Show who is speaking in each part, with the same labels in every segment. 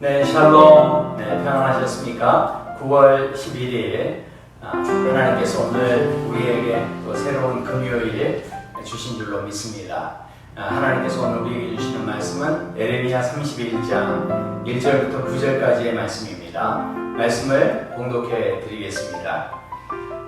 Speaker 1: 네, 샬롬. 네, 평안하셨습니까? 9월 11일 아, 하나님께서 오늘 우리에게 또 새로운 금요일 주신 줄로 믿습니다. 아, 하나님께서 오늘 우리에게 주시는 말씀은 에레미야 31장 1절부터 9절까지의 말씀입니다. 말씀을 공독해 드리겠습니다.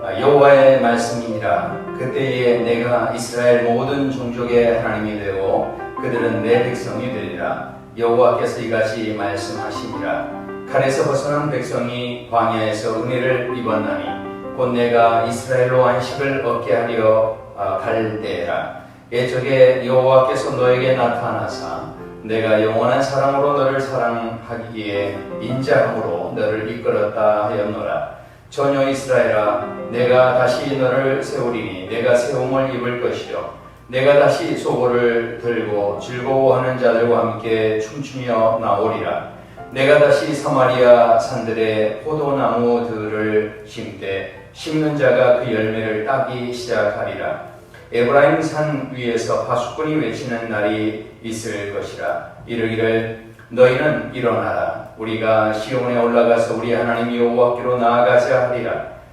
Speaker 1: 아, 여호와의 말씀이니라 그때에 내가 이스라엘 모든 종족의 하나님이 되고 그들은 내 백성이 되리라 여호와께서 이같이 말씀하시니라 칼에서 벗어난 백성이 광야에서 은혜를 입었나니 곧 내가 이스라엘로 안식을 얻게 하려 아, 갈 때라. 예적에 여호와께서 너에게 나타나사 내가 영원한 사랑으로 너를 사랑하기에 인자함으로 너를 이끌었다 하였노라. 전혀 이스라엘아 내가 다시 너를 세우리니 내가 세움을 입을 것이요 내가 다시 소고를 들고 즐거워하는 자들과 함께 춤추며 나오리라. 내가 다시 사마리아 산들의 포도나무들을 심되 심는 자가 그 열매를 따기 시작하리라. 에브라임 산 위에서 파수꾼이 외치는 날이 있을 것이라. 이르기를 너희는 일어나라. 우리가 시온에 올라가서 우리 하나님 여호와께로 나아가자 하리라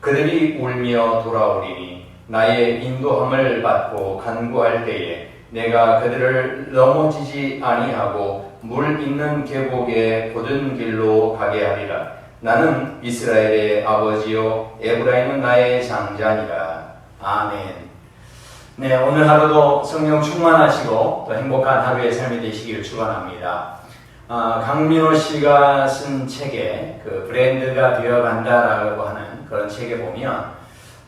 Speaker 1: 그들이 울며 돌아오리니 나의 인도함을 받고 간구할 때에 내가 그들을 넘어지지 아니하고 물 있는 계곡의 고든 길로 가게 하리라. 나는 이스라엘의 아버지요 에브라임은 나의 장자니라. 아멘. 네, 오늘 하루도 성령 충만하시고 또 행복한 하루의 삶이 되시기를 축원합니다. 아, 강민호 씨가 쓴 책에 그 브랜드가 되어간다라고 하는 그런 책에 보면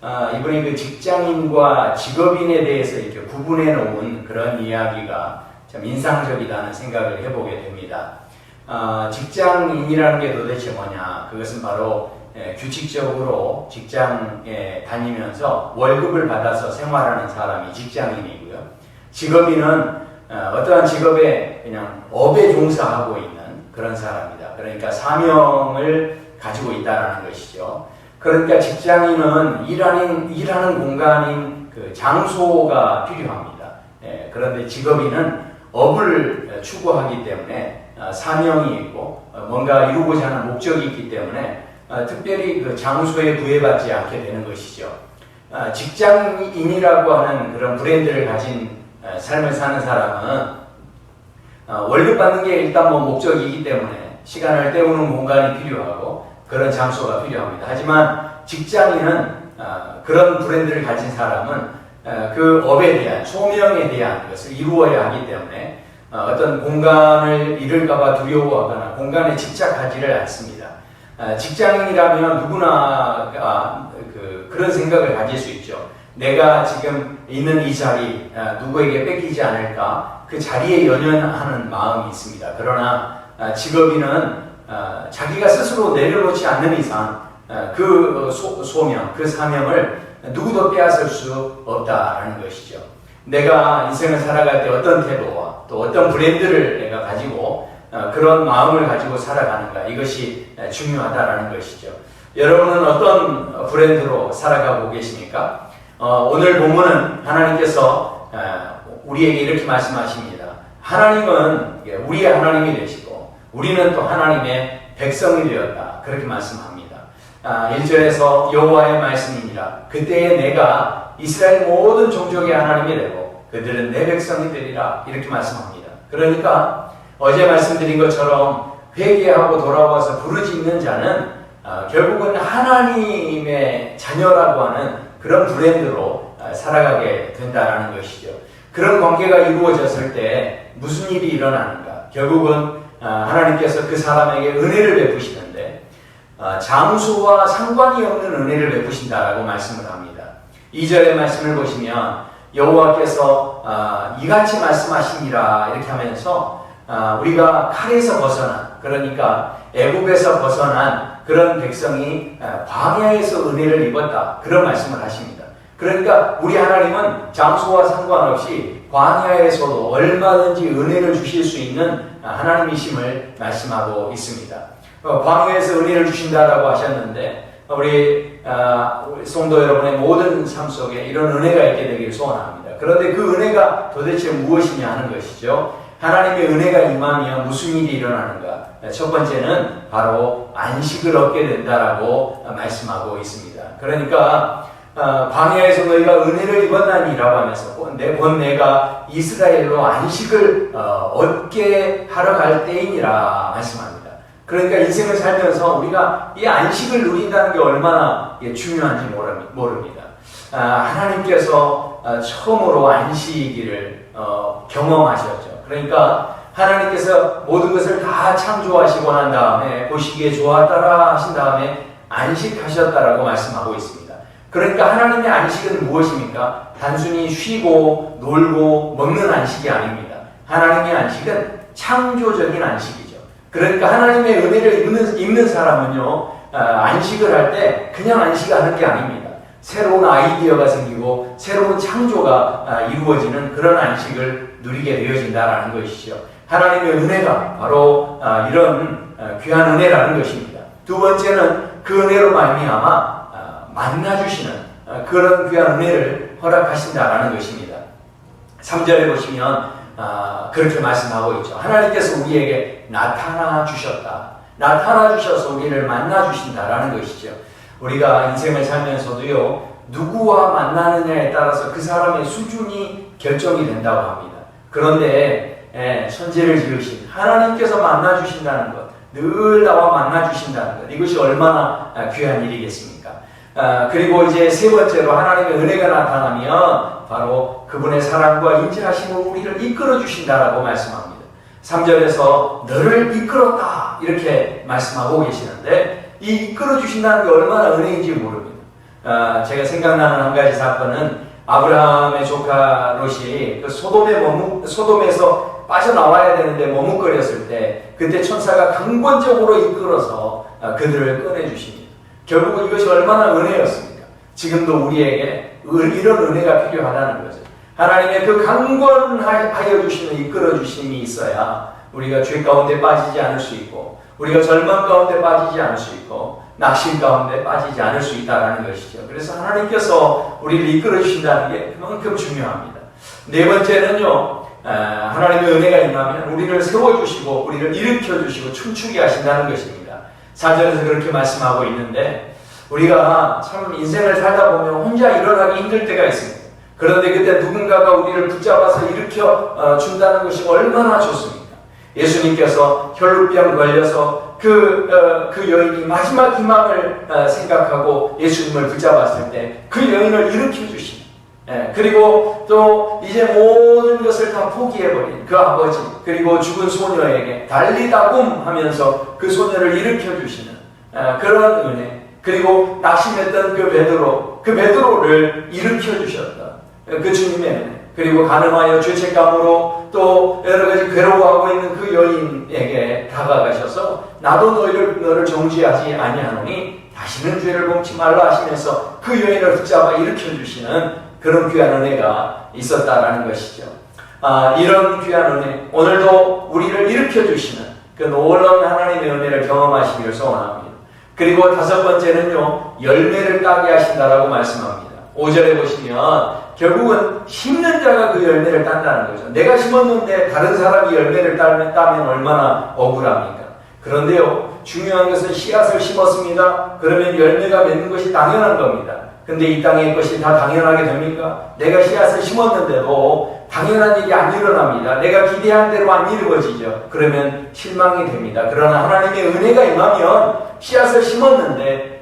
Speaker 1: 아, 이분이 그 직장인과 직업인에 대해서 이렇게 구분해 놓은 그런 이야기가 참 인상적이다는 생각을 해보게 됩니다. 아, 직장인이라는 게 도대체 뭐냐? 그것은 바로 예, 규칙적으로 직장에 다니면서 월급을 받아서 생활하는 사람이 직장인이고요. 직업인은 어, 어떠한 직업에 그냥 업에 종사하고 있는 그런 사람이다. 그러니까 사명을 가지고 있다는 것이죠. 그러니까 직장인은 일하는, 일하는 공간인 그 장소가 필요합니다. 예, 그런데 직업인은 업을 추구하기 때문에 어, 사명이 있고 어, 뭔가 이루고자 하는 목적이 있기 때문에 어, 특별히 그 장소에 구애받지 않게 되는 것이죠. 어, 직장인이라고 하는 그런 브랜드를 가진 어, 삶을 사는 사람은 어, 월급 받는 게 일단 뭐 목적이기 때문에 시간을 때우는 공간이 필요하고 그런 장소가 필요합니다. 하지만 직장인은 어, 그런 브랜드를 가진 사람은 어, 그 업에 대한 소명에 대한 것을 이루어야 하기 때문에 어, 어떤 공간을 잃을까봐 두려워하거나 공간에 집착하지를 않습니다. 아, 직장인이라면 누구나 아, 그, 그런 생각을 가질 수 있죠. 내가 지금 있는 이 자리 아, 누구에게 뺏기지 않을까 그 자리에 연연하는 마음이 있습니다. 그러나 아, 직업인은 아, 자기가 스스로 내려놓지 않는 이상 아, 그 소, 소명, 그 사명을 누구도 빼앗을 수 없다라는 것이죠. 내가 인생을 살아갈 때 어떤 태도와 또 어떤 브랜드를 내가 가지고 어, 그런 마음을 가지고 살아가는가 이것이 중요하다라는 것이죠. 여러분은 어떤 브랜드로 살아가고 계십니까? 어, 오늘 본문은 하나님께서 어, 우리에게 이렇게 말씀하십니다. 하나님은 우리의 하나님이 되시고 우리는 또 하나님의 백성이 되었다. 그렇게 말씀합니다. 아, 1절에서 여호와의 말씀이니라. 그때에 내가 이스라엘 모든 종족의 하나님이 되고 그들은 내 백성이 되리라. 이렇게 말씀합니다. 그러니까 어제 말씀드린 것처럼 회개하고 돌아와서 부르짖는 자는 어, 결국은 하나님의 자녀라고 하는 그런 브랜드로 어, 살아가게 된다는 것이죠. 그런 관계가 이루어졌을 때 무슨 일이 일어나는가? 결국은 어, 하나님께서 그 사람에게 은혜를 베푸시는데 어, 장수와 상관이 없는 은혜를 베푸신다라고 말씀을 합니다. 2절의 말씀을 보시면 여호와께서 이같이 말씀하시니라 이렇게 하면서 아, 우리가 칼에서 벗어난 그러니까 애굽에서 벗어난 그런 백성이 어, 광야에서 은혜를 입었다. 그런 말씀을 하십니다. 그러니까 우리 하나님은 장소와 상관없이 광야에서도 얼마든지 은혜를 주실 수 있는 하나님이심을 말씀하고 있습니다. 어, 광야에서 은혜를 주신다라고 하셨는데 우리, 아, 우리 성도 여러분의 모든 삶 속에 이런 은혜가 있게 되기를 소원합니다. 그런데 그 은혜가 도대체 무엇이냐 하는 것이죠. 하나님의 은혜가 임하면 무슨 일이 일어나는가? 첫 번째는 바로 안식을 얻게 된다라고 말씀하고 있습니다. 그러니까 어, 광야에서 너희가 은혜를 입었나니라고 하면서 내본 내가 이스라엘로 안식을 어, 얻게 하러 갈 때이니라 말씀합니다. 그러니까 인생을 살면서 우리가 이 안식을 누린다는 게 얼마나 중요한지 모릅니다. 아, 하나님께서 어, 처음으로 안식일을 경험하셨죠. 그러니까 하나님께서 모든 것을 다 창조하시고 난 다음에 보시기에 좋았다라 하신 다음에 안식하셨다라고 말씀하고 있습니다. 그러니까 하나님의 안식은 무엇입니까? 단순히 쉬고 놀고 먹는 안식이 아닙니다. 하나님의 안식은 창조적인 안식이죠. 그러니까 하나님의 은혜를 입는, 입는 사람은요, 아, 안식을 할 때 그냥 안식하는 게 아닙니다. 새로운 아이디어가 생기고 새로운 창조가 아, 이루어지는 그런 안식을 누리게 되어진다라는 것이죠. 하나님의 은혜가 바로 아, 이런 귀한 은혜라는 것입니다. 두 번째는 그 은혜로 말미암아 만나주시는 어, 그런 귀한 은혜를 허락하신다라는 것입니다. 3절에 보시면 아, 그렇게 말씀하고 있죠. 하나님께서 우리에게 나타나 주셨다. 나타나 주셔서 우리를 만나 주신다라는 것이죠. 우리가 인생을 살면서도요, 누구와 만나느냐에 따라서 그 사람의 수준이 결정이 된다고 합니다. 그런데 예, 천지를 지으신 하나님께서 만나 주신다는 것, 늘 나와 만나 주신다는 것, 이것이 얼마나 귀한 일이겠습니까? 아, 그리고 이제 세 번째로 하나님의 은혜가 나타나면 바로 그분의 사랑과 인지하심으로 우리를 이끌어 주신다라고 말씀합니다. 3절에서 너를 이끌었다 이렇게 말씀하고 계시는데 이 이끌어 주신다는 게 얼마나 은혜인지 모릅니다. 아, 제가 생각나는 한 가지 사건은 아브라함의 조카 롯이 그 소돔에 머무, 소돔에서 빠져나와야 되는데 머뭇거렸을 때 그때 천사가 강권적으로 이끌어서 아, 그들을 꺼내주십니다. 결국은 이것이 얼마나 은혜였습니까? 지금도 우리에게 이런 은혜가 필요하다는 거죠. 하나님의 그 강권하여 주시는 이끌어 주심이 있어야 우리가 죄 가운데 빠지지 않을 수 있고 우리가 절망 가운데 빠지지 않을 수 있고 낙심 가운데 빠지지 않을 수 있다는 것이죠. 그래서 하나님께서 우리를 이끌어 주신다는 게 그만큼 중요합니다. 네 번째는요. 하나님의 은혜가 임하면 우리를 세워주시고 우리를 일으켜주시고 춤추게 하신다는 것입니다. 4절에서 그렇게 말씀하고 있는데 우리가 참 인생을 살다 보면 혼자 일어나기 힘들 때가 있습니다. 그런데 그때 누군가가 우리를 붙잡아서 일으켜 어, 준다는 것이 얼마나 좋습니까? 예수님께서 혈루병 걸려서 그, 어, 그 여인이 마지막 희망을 어, 생각하고 예수님을 붙잡았을 때 그 여인을 일으켜 주신 예, 그리고 또 이제 모든 것을 다 포기해버린 그 아버지 그리고 죽은 소녀에게 달리다꿈 하면서 그 소녀를 일으켜 주시는 예, 그런 은혜 그리고 낙심했던 그 베드로 그 베드로를 일으켜 주셨다 예, 그 주님의 은혜 그리고 가늠하여 죄책감으로 또 여러 가지 괴로워하고 있는 그 여인에게 다가가셔서 나도 너희를 너를 정지하지 아니하노니 다시는 죄를 범치 말라 하시면서 그 여인을 붙잡아 일으켜 주시는 그런 귀한 은혜가 있었다라는 것이죠. 아, 이런 귀한 은혜, 오늘도 우리를 일으켜 주시는 그 놀라운 하나님의 은혜를 경험하시기를 소원합니다. 그리고 다섯 번째는요, 열매를 따게 하신다라고 말씀합니다. 5절에 보시면 결국은 심는 자가 그 열매를 딴다는 거죠. 내가 심었는데 다른 사람이 열매를 따면, 얼마나 억울합니까? 그런데요, 중요한 것은 씨앗을 심었습니다. 그러면 열매가 맺는 것이 당연한 겁니다. 근데 이 땅의 것이 다 당연하게 됩니까? 내가 씨앗을 심었는데도 당연한 일이 안 일어납니다. 내가 기대한 대로 안 이루어지죠. 그러면 실망이 됩니다. 그러나 하나님의 은혜가 임하면 씨앗을 심었는데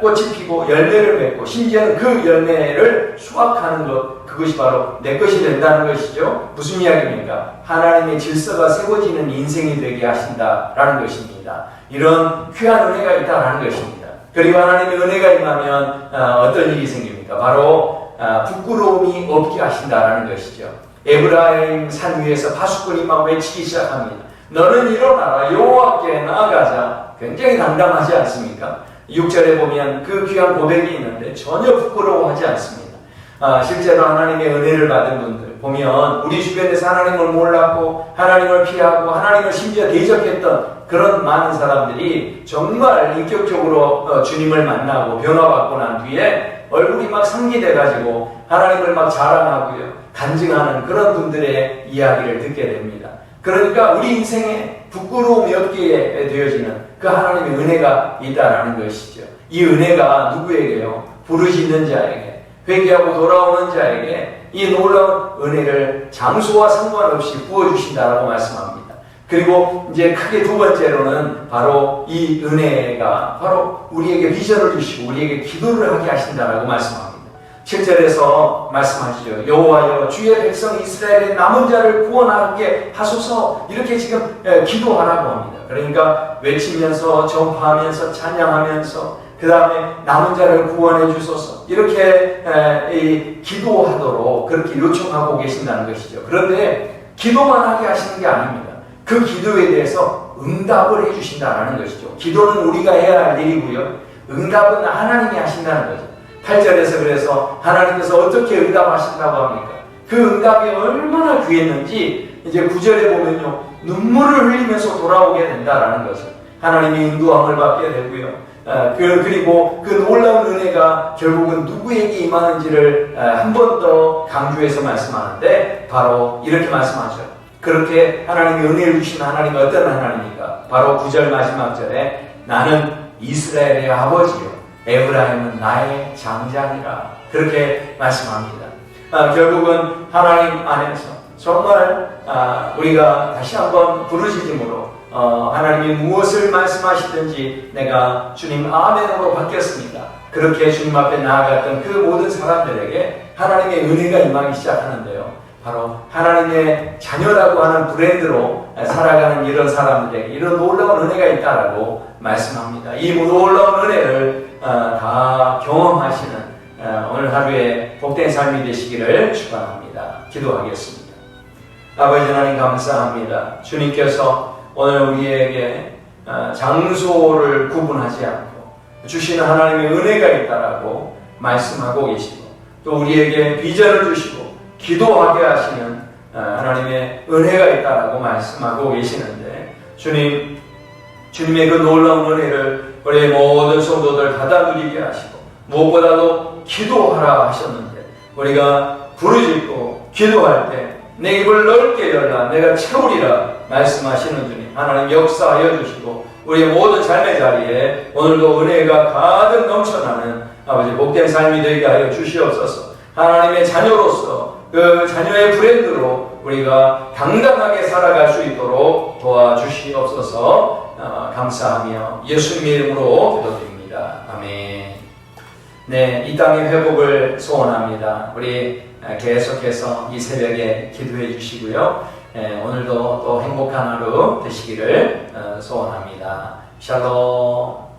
Speaker 1: 꽃이 피고 열매를 맺고 심지어는 그 열매를 수확하는 것 그것이 바로 내 것이 된다는 것이죠. 무슨 이야기입니까? 하나님의 질서가 세워지는 인생이 되게 하신다라는 것입니다. 이런 귀한 은혜가 있다라는 것입니다. 그리고 하나님의 은혜가 임하면 어, 떤 일이 생깁니까? 바로 어, 부끄러움이 없게 하신다라는 것이죠. 에브라임 산 위에서 파수꾼이 막 외치기 시작합니다. 너는 일어나라 여호와께 나아가자. 굉장히 당당하지 않습니까? 6절에 보면 그 귀한 고백이 있는데 전혀 부끄러워하지 않습니다. 아, 실제로 하나님의 은혜를 받은 분들 보면 우리 주변에서 하나님을 몰랐고 하나님을 피하고 하나님을 심지어 대적했던 그런 많은 사람들이 정말 인격적으로 어, 주님을 만나고 변화받고 난 뒤에 얼굴이 막 상기돼 가지고 하나님을 막 자랑하고요 간증하는 그런 분들의 이야기를 듣게 됩니다. 그러니까 우리 인생에 부끄러움이 없게 되어지는 그 하나님의 은혜가 있다라는 것이죠. 이 은혜가 누구에게요? 부르짖는 자에게 회개하고 돌아오는 자에게 이 놀라운 은혜를 장소와 상관없이 부어주신다라고 말씀합니다. 그리고 이제 크게 두 번째로는 바로 이 은혜가 바로 우리에게 비전을 주시고 우리에게 기도를 하게 하신다라고 말씀합니다. 7절에서 말씀하시죠. 여호와여 주의 백성 이스라엘의 남은 자를 구원하게 하소서 이렇게 지금 예, 기도하라고 합니다. 그러니까 외치면서 전파하면서 찬양하면서 그 다음에 남은 자를 구원해 주소서 이렇게 에, 기도하도록 그렇게 요청하고 계신다는 것이죠. 그런데 기도만 하게 하시는 게 아닙니다. 그 기도에 대해서 응답을 해주신다는 것이죠. 기도는 우리가 해야 할 일이고요. 응답은 하나님이 하신다는 거죠. 8절에서 그래서 하나님께서 어떻게 응답하신다고 합니까? 그 응답이 얼마나 귀했는지 이제 9절에 보면요. 눈물을 흘리면서 돌아오게 된다라는 거죠. 하나님의 인도함을 받게 되고요. 어, 그, 그리고 그 놀라운 은혜가 결국은 누구에게 임하는지를 어, 한번 더 강조해서 말씀하는데 바로 이렇게 말씀하죠. 그렇게 하나님의 은혜를 주신 하나님이 어떤 하나님입니까? 바로 9절 마지막 절에 나는 이스라엘의 아버지요. 에브라임은 나의 장자니라. 그렇게 말씀합니다. 아, 결국은 하나님 안에서 정말 아, 우리가 다시 한번 부르짖음으로 어, 하나님이 무엇을 말씀하시든지 내가 주님 아멘으로 바뀌었습니다. 그렇게 주님 앞에 나아갔던 그 모든 사람들에게 하나님의 은혜가 임하기 시작하는데요. 바로 하나님의 자녀라고 하는 브랜드로 살아가는 이런 사람들에게 이런 놀라운 은혜가 있다라고 말씀합니다. 이 놀라운 은혜를 어, 다 경험하시는 어, 오늘 하루에 복된 삶이 되시기를 축원합니다. 기도하겠습니다. 아버지 하나님 감사합니다. 주님께서 오늘 우리에게 어, 장소를 구분하지 않고 주시는 하나님의 은혜가 있다라고 말씀하고 계시고 또 우리에게 비전을 주시고 기도하게 하시는 하나님의 은혜가 있다라고 말씀하고 계시는데 주님 주님의 그 놀라운 은혜를 우리 모든 성도들 받아 누리게 하시고 무엇보다도 기도하라 하셨는데 우리가 부르짖고 기도할 때 내 입을 넓게 열라 내가 채우리라 말씀하시는 주님 하나님 역사하여 주시고 우리의 모든 삶의 자리에 오늘도 은혜가 가득 넘쳐나는 아버지 복된 삶이 되게 하여 주시옵소서. 하나님의 자녀로서 그 자녀의 브랜드로 우리가 당당하게 살아갈 수 있도록 도와주시옵소서 어, 감사하며 예수님의 이름으로 기도드립니다. 아멘. 네, 이 땅의 회복을 소원합니다. 우리 계속해서 이 새벽에 기도해 주시고요. 오늘도 또 행복한 하루 되시기를 어, 소원합니다. 샬롬.